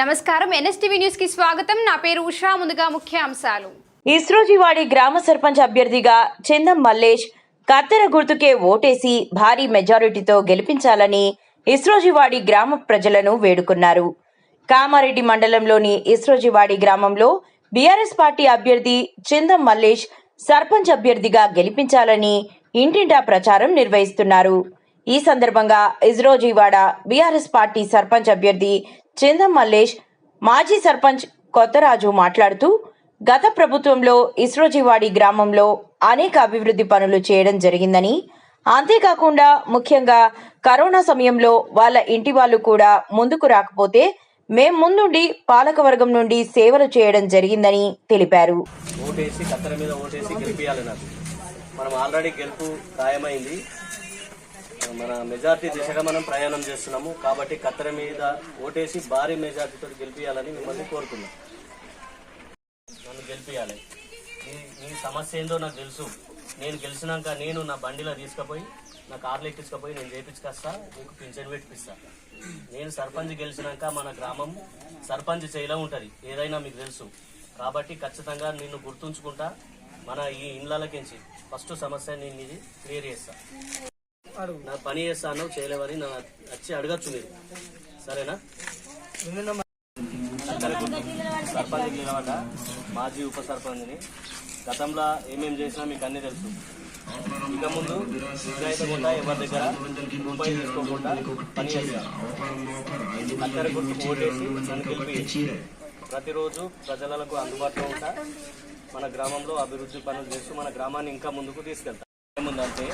నమస్కారం. ఎన్ఎస్టీవీ న్యూస్కి స్వాగతం. నా పేరు ఉషా. ముందుగా ముఖ్య అంశాలు ఇస్రోజివాడి గ్రామ సర్పంచ్ అభ్యర్థిగా చందం మల్లేష్ కత్తెర గుర్తుకే ఓటేసి భారీ మెజారిటీతో గెలిపించాలని ఇస్రోజీవాడి గ్రామ ప్రజలను వేడుకున్నారు. కామారెడ్డి మండలంలోని ఇస్రోజీవాడి గ్రామంలో బీఆర్ఎస్ పార్టీ అభ్యర్థి చందం మల్లేష్ సర్పంచ్ అభ్యర్థిగా గెలిపించాలని ఇంటింటా ప్రచారం నిర్వహిస్తున్నారు. ఈ సందర్భంగా ఇజ్రోజీవాడ బీఆర్ఎస్ పార్టీ సర్పంచ్ అభ్యర్థి చందం మల్లేష్ మాజీ సర్పంచ్ కొత్తరాజు మాట్లాడుతూ గత ప్రభుత్వంలో ఇస్రోజివాడి గ్రామంలో అనేక అభివృద్ధి పనులు చేయడం జరిగిందని అంతేకాకుండా ముఖ్యంగా కరోనా సమయంలో వాళ్ళ ఇంటి వాళ్ళు కూడా ముందుకు రాకపోతే మేం ముందుండి పాలకవర్గం నుండి సేవలు చేయడం జరిగిందని తెలిపారు. ఓటేసి కత్తెర మీద ఓటేసి గెలిపియాలి నాకు. మనం ఆల్రెడీ గెలుపు ఖాయమైంది. మన మెజార్టీ దిశగా మనం ప్రయాణం చేస్తున్నాము. కాబట్టి కత్తెర మీద ఓటేసి భారీ మెజార్టీతో గెలిపియాలని మిమ్మల్ని కోరుతున్నాం. నన్ను గెలిపించాలి నీ నీ సమస్య ఏందో నాకు తెలుసు. నేను గెలిచినాక నేను నా బండిలో తీసుకుపోయి నా కార్లో ఎక్కించుకపోయి నేను చేపించుకొస్తా నీకు పింఛన్ పెట్టిస్తా. నేను సర్పంచ్ గెలిచినాక మన గ్రామం సర్పంచ్ చేయలా ఉంటుంది. ఏదైనా మీకు తెలుసు. కాబట్టి ఖచ్చితంగా నిన్ను గుర్తుంచుకుంటా మన ఈ ఇండ్లకించి ఫస్ట్ సమస్య నేను ఇది క్లియర్ చేస్తా. నా పని చేస్తాను చేయలేవని నా వచ్చి అడగచ్చు మీరు. సరేనా? సర్పంచ్ నిలబడ్డ? మాజీ ఉప సర్పంచ్ని. గతంలో ఏమేం చేసినా మీకు అన్నీ తెలుసు. ఇక ముందు ఎవరి దగ్గర రూపాయి తీసుకోకుండా పని అత్తర గుర్తు ఓటేసి నన్ను గెలిపి ప్రతిరోజు ప్రజలకు అందుబాటులో ఉంటా. మన గ్రామంలో అభివృద్ధి పనులు చేస్తూ మన గ్రామాన్ని ఇంకా ముందుకు తీసుకెళ్తాం. ఏముందంటే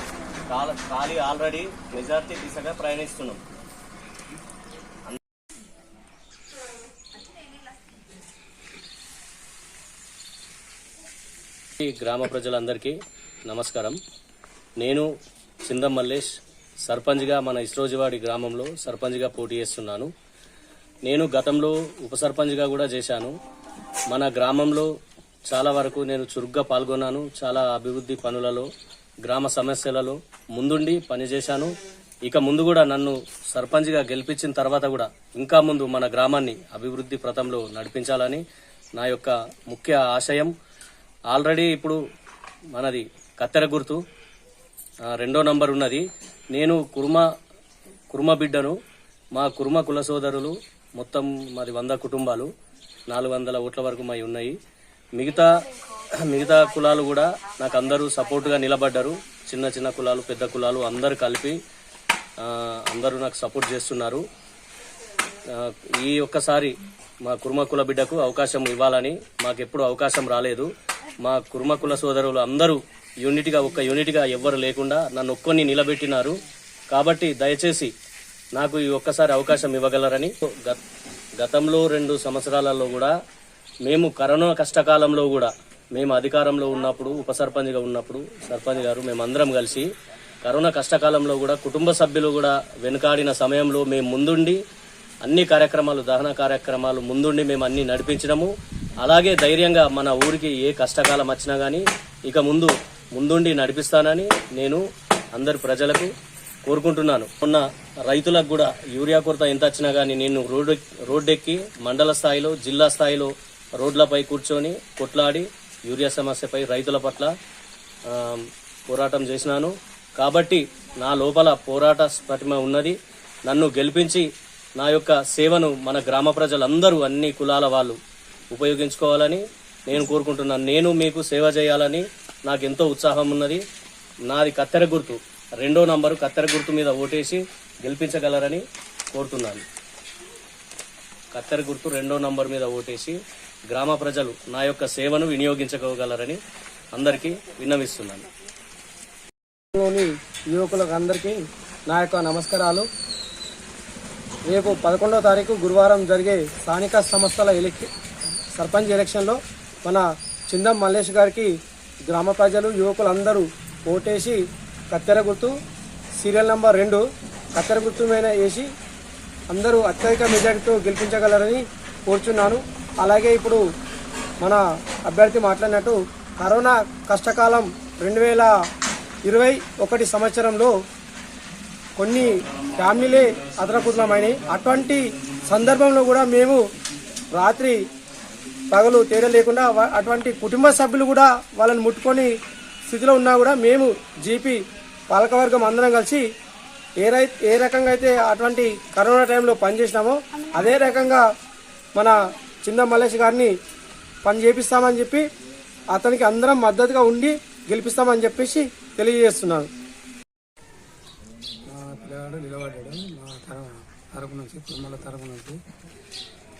ఖాళీ ఆల్రెడీ మెజార్టీ దిశగా ప్రయాణిస్తున్నాం. ఈ గ్రామ ప్రజలందరికీ నమస్కారం. నేను చిందం మల్లేష్ సర్పంచ్గా మన ఇస్రోజివాడి గ్రామంలో సర్పంచ్గా పోటీ చేస్తున్నాను. నేను గతంలో ఉప సర్పంచ్గా కూడా చేశాను. మన గ్రామంలో చాలా వరకు నేను చురుగ్గా పాల్గొన్నాను. చాలా అభివృద్ధి పనులలో గ్రామ సమస్యలలో ముందుండి పనిచేశాను. ఇక ముందు కూడా నన్ను సర్పంచ్గా గెలిపించిన తర్వాత కూడా ఇంకా ముందు మన గ్రామాన్ని అభివృద్ధి ప్రతంలో నడిపించాలని నా యొక్క ముఖ్య ఆశయం. ఆల్రెడీ ఇప్పుడు మనది కత్తెర గుర్తు. రెండో నంబర్ ఉన్నది. నేను కుర్మ కుర్మ బిడ్డను మా కుర్మ కుల సోదరులు మొత్తం మాది వంద కుటుంబాలు. నాలుగు వందల ఓట్ల వరకు మావి ఉన్నాయి. మిగతా మిగతా కులాలు కూడా నాకు అందరూ సపోర్ట్గా నిలబడ్డారు. చిన్న చిన్న కులాలు పెద్ద కులాలు అందరు కలిపి అందరూ నాకు సపోర్ట్ చేస్తున్నారు. ఈ ఒక్కసారి మా కుర్మ కుల బిడ్డకు అవకాశం ఇవ్వాలని మాకెప్పుడు అవకాశం రాలేదు. మా కుర్మ కుల సోదరులు అందరూ యూనిట్గా ఒక్క యూనిట్గా ఎవ్వరు లేకుండా నన్ను ఒక్కొని నిలబెట్టినారు. కాబట్టి దయచేసి నాకు ఈ ఒక్కసారి అవకాశం ఇవ్వగలరని గతంలో రెండు సంవత్సరాలలో కూడా మేము కరోనా కష్టకాలంలో కూడా మేము అధికారంలో ఉన్నప్పుడు ఉప సర్పంచ్గా ఉన్నప్పుడు సర్పంచ్ గారు మేమందరం కలిసి కరోనా కష్టకాలంలో కూడా కుటుంబ సభ్యులు కూడా వెనుకాడిన సమయంలో మేము ముందుండి అన్ని కార్యక్రమాలు దహన కార్యక్రమాలు ముందుండి మేము అన్ని నడిపించడము అలాగే ధైర్యంగా మన ఊరికి ఏ కష్టకాలం వచ్చినా కానీ ఇక ముందు ముందుండి నడిపిస్తానని నేను అందరి ప్రజలకు కోరుకుంటున్నాను. మొన్న రైతులకు కూడా యూరియా కొరత ఎంత వచ్చినా కానీ నేను రోడ్డు రోడ్డెక్కి మండల స్థాయిలో జిల్లా స్థాయిలో రోడ్లపై కూర్చొని కొట్లాడి యూరియా సమస్యపై రైతుల పట్ల పోరాటం చేసినాను. కాబట్టి నా లోపల పోరాట స్ఫటిమ ఉన్నది. నన్ను గెలిపించి నా యొక్క సేవను మన గ్రామ ప్రజలందరూ అన్ని కులాల వాళ్ళు ఉపయోగించుకోవాలని నేను కోరుకుంటున్నాను నేను మీకు సేవ చేయాలని నాకు ఎంతో ఉత్సాహం ఉన్నది. నాది కత్తెర గుర్తు. రెండో నంబరు కత్తెర గుర్తు మీద ఓటేసి గెలిపించగలరని కోరుతున్నాను. కత్తెర గుర్తు రెండో నంబర్ మీద ఓటేసి గ్రామ ప్రజలు నా యొక్క సేవను వినియోగించుకోగలరని అందరికీ విన్నవిస్తున్నాను. యువకులకు అందరికీ నా యొక్క నమస్కారాలు. రేపు పదకొండవ తారీఖు గురువారం జరిగే స్థానిక సంస్థల ఎలక్ సర్పంచ్ ఎలక్షన్లో మన చిందం మల్లేష్ గారికి గ్రామ ప్రజలు యువకులందరూ ఓటేసి కత్తెర గుర్తు సీరియల్ నంబర్ రెండు కత్తెర గుర్తు మీద వేసి అందరూ అత్యధిక మెజార్టీతో గెలిపించగలరని కోరుచున్నాను. అలాగే ఇప్పుడు మన అభ్యర్థి మాట్లాడినట్టు కరోనా కష్టకాలం రెండు వేల ఇరవై ఒకటి సంవత్సరంలో కొన్ని ఫ్యామిలీలే అదనకుతలమైనవి అటువంటి సందర్భంలో కూడా మేము రాత్రి పగలు తేడా లేకుండా అటువంటి కుటుంబ సభ్యులు కూడా వాళ్ళని ముట్టుకొని స్థితిలో ఉన్నా కూడా మేము జీపీ పాలకవర్గం అందరం కలిసి ఏ రై ఏ రకంగా అయితే అటువంటి కరోనా టైంలో పనిచేసినామో అదే రకంగా మన చిన్న మల్లేష్ గారిని పని చేపిస్తామని చెప్పి అతనికి అందరం మద్దతుగా ఉండి గెలిపిస్తామని చెప్పేసి తెలియజేస్తున్నాను. పిల్లగాడు నిలబడ్డాడు. మా తర తరపు నుంచి కుటుంబాల తరపు నుంచి.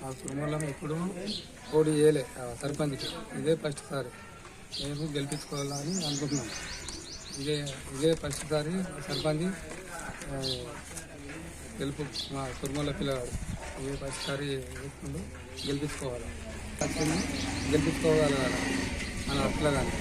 మా కుటుంబంలో ఎప్పుడు పోటీ చేయలే. సర్పంచ్కి. ఇదే ఫస్ట్ సారి. మేము గెలిపించుకోవాలని అనుకుంటున్నాం. ఇదే ఇదే ఫస్ట్ సారి సర్పంచ్ గెలుపు మా కుటుంబాల పిల్లగాడు ఏ ఫస్ట్ సారి గెలిపించుకోవాలి. గెలిపించుకోగలగాలి. మన పిల్లగాని